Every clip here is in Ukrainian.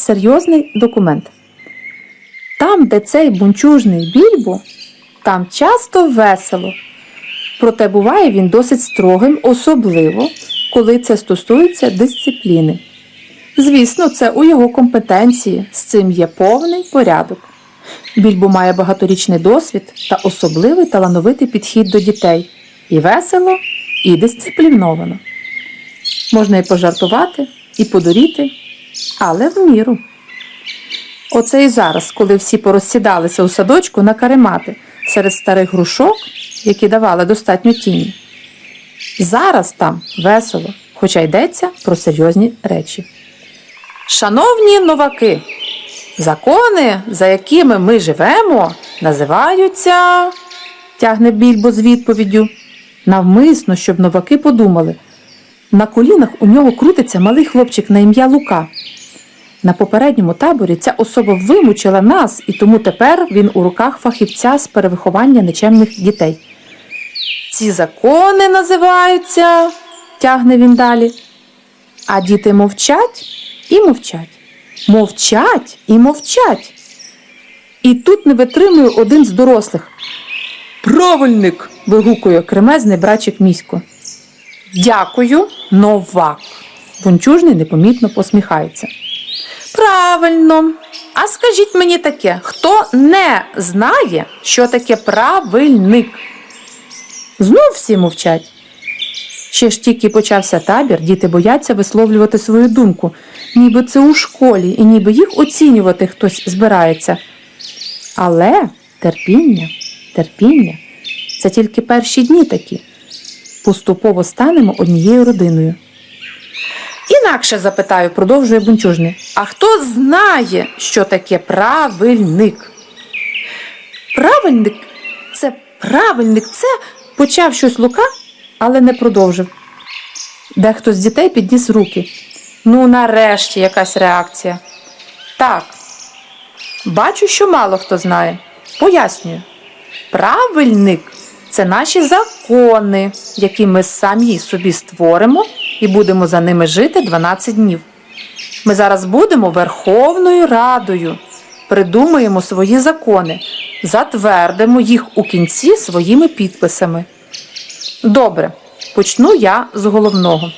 серйозний документ. Там, де цей бунчужний більбо, там часто весело. Проте буває він досить строгим, особливо, коли це стосується дисципліни. Звісно, це у його компетенції, з цим є повний порядок. Більбо має багаторічний досвід та особливий талановитий підхід до дітей. І весело, і дисципліновано. Можна і пожартувати, і подуріти, але в міру. Оце і зараз, коли всі порозсідалися у садочку на каремати серед старих грушок, які давали достатньо тіні. Зараз там весело, хоча йдеться про серйозні речі. Шановні новаки, закони, за якими ми живемо, називаються, тягне більбо з відповіддю. Навмисно, щоб новаки подумали. На колінах у нього крутиться малий хлопчик на ім'я Лука. На попередньому таборі ця особа вимучила нас, і тому тепер він у руках фахівця з перевиховання нечемних дітей. Ці закони називаються, тягне він далі. А діти мовчать і мовчать. Мовчать і мовчать. І тут не витримує один з дорослих. Правильник. вигукує кремезний братчик місько. Дякую, новак. Бунчужний непомітно посміхається. Правильно. А скажіть мені таке, хто не знає, що таке правильник? Знов всі мовчать. Ще ж тільки почався табір, діти бояться висловлювати свою думку, ніби це у школі, і ніби їх оцінювати хтось збирається. Але терпіння, терпіння це тільки перші дні такі. Поступово станемо однією родиною. Інакше запитаю, продовжує бунчужний. А хто знає, що таке правильник? Правильник це правильник, це почав щось Лука, але не продовжив. Дехто з дітей підніс руки. Ну, нарешті якась реакція. Так, бачу, що мало хто знає. Пояснюю. Правильник це наші закони, які ми самі собі створимо і будемо за ними жити 12 днів. Ми зараз будемо Верховною Радою, придумаємо свої закони, затвердимо їх у кінці своїми підписами. Добре, почну я з головного.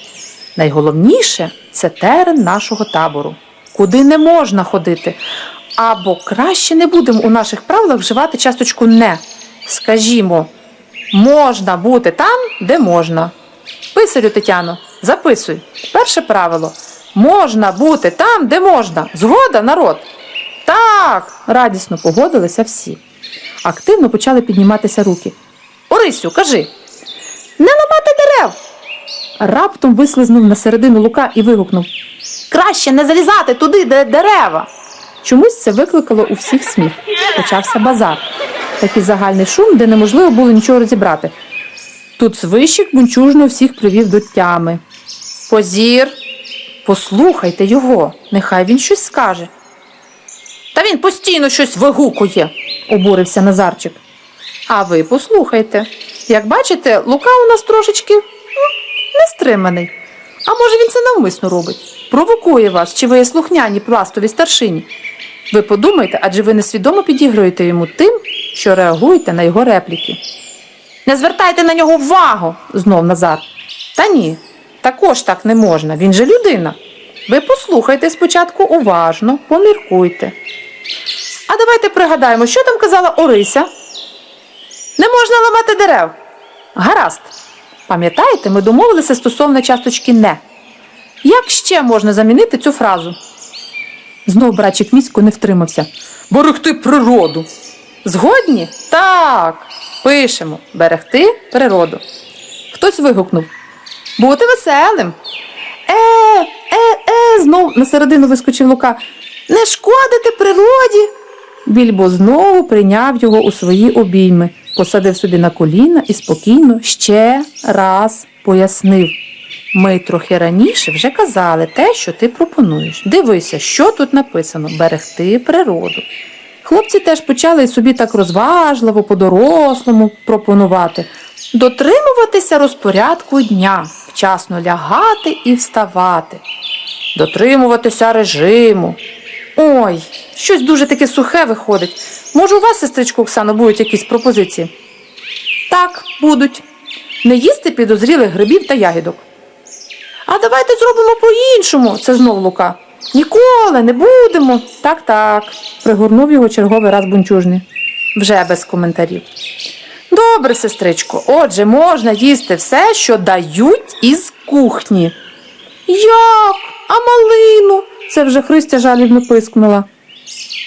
Найголовніше це терен нашого табору, куди не можна ходити. Або краще не будемо у наших правилах вживати часточку не. Скажімо, можна бути там, де можна. Писарю Тетяно, записуй. Перше правило. Можна бути там, де можна. Згода, народ. Так, радісно погодилися всі. Активно почали підніматися руки. Орисю, кажи. Не ламати дерев. Раптом вислизнув на середину лука і вигукнув Краще не залізати туди, де дерева. Чомусь це викликало у всіх сміх. Почався базар. Такий загальний шум, де неможливо було нічого розібрати. Тут свищик бунчужно всіх привів до тями. Позір, послухайте його, нехай він щось скаже. Та він постійно щось вигукує, обурився Назарчик. А ви послухайте. Як бачите, Лука у нас трошечки м, нестриманий. А може він це навмисно робить? Провокує вас, чи ви є слухняні пластові старшині? Ви подумайте, адже ви несвідомо підігруєте йому тим, що реагуєте на його репліки. Не звертайте на нього увагу, знов Назар. Та ні, також так не можна, він же людина. Ви послухайте спочатку уважно, поміркуйте. А давайте пригадаємо, що там казала Орися. Не можна ламати дерев. Гаразд. Пам'ятаєте, ми домовилися стосовно часточки не. Як ще можна замінити цю фразу? Знов братчик місько не втримався. Берегти природу. Згодні? Так. Пишемо берегти природу. Хтось вигукнув. Бути веселим. Е, е, е, знов на середину вискочив Лука. Не шкодити природі. Більбо знову прийняв його у свої обійми, посадив собі на коліна і спокійно ще раз пояснив. Ми трохи раніше вже казали те, що ти пропонуєш. Дивися, що тут написано берегти природу. Хлопці теж почали собі так розважливо, по-дорослому пропонувати дотримуватися розпорядку дня, вчасно лягати і вставати, дотримуватися режиму, Ой, щось дуже таке сухе виходить. Може, у вас, сестричко Оксано, будуть якісь пропозиції? Так, будуть. Не їсти підозрілих грибів та ягідок. А давайте зробимо по-іншому, це знов Лука. Ніколи не будемо. Так, так, пригорнув його черговий раз бунчужний. Вже без коментарів. Добре, сестричко, отже, можна їсти все, що дають із кухні. Як? А малину? Це вже Христя жалібно пискнула.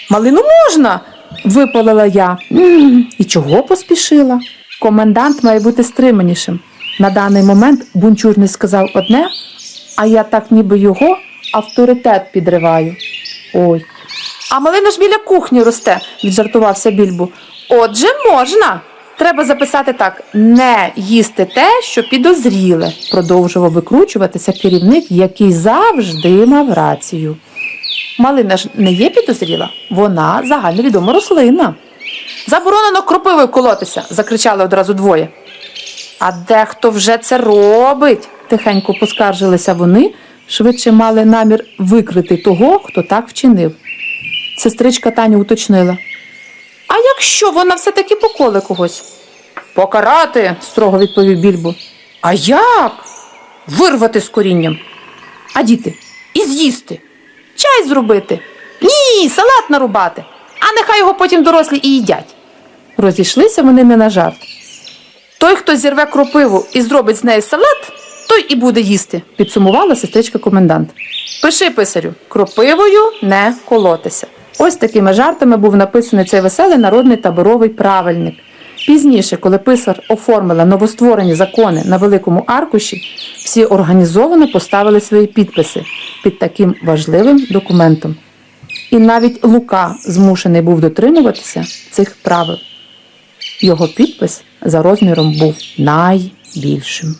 Малину можна? випалила я. І чого поспішила? Комендант має бути стриманішим. На даний момент бунчурний сказав одне, а я так ніби його авторитет підриваю. Ой. А малина ж біля кухні росте, віджартувався більбу. Отже, можна. Треба записати так: не їсти те, що підозріле, продовжував викручуватися керівник, який завжди мав рацію. Малина ж не є підозріла, вона загальновідома рослина. Заборонено кропивою колотися, закричали одразу двоє. А дехто вже це робить, тихенько поскаржилися вони, швидше мали намір викрити того, хто так вчинив. Сестричка Таня уточнила. А якщо вона все-таки поколе когось? Покарати, строго відповів більбо. А як? Вирвати з корінням. А діти, і з'їсти. Чай зробити. Ні, салат нарубати. А нехай його потім дорослі і їдять. Розійшлися вони не на жарт. Той, хто зірве кропиву і зробить з неї салат, той і буде їсти, підсумувала сестричка комендант. Пиши, писарю, кропивою не колотися. Ось такими жартами був написаний цей веселий народний таборовий правильник. Пізніше, коли писар оформила новостворені закони на великому аркуші, всі організовано поставили свої підписи під таким важливим документом. І навіть Лука змушений був дотримуватися цих правил. Його підпис за розміром був найбільшим.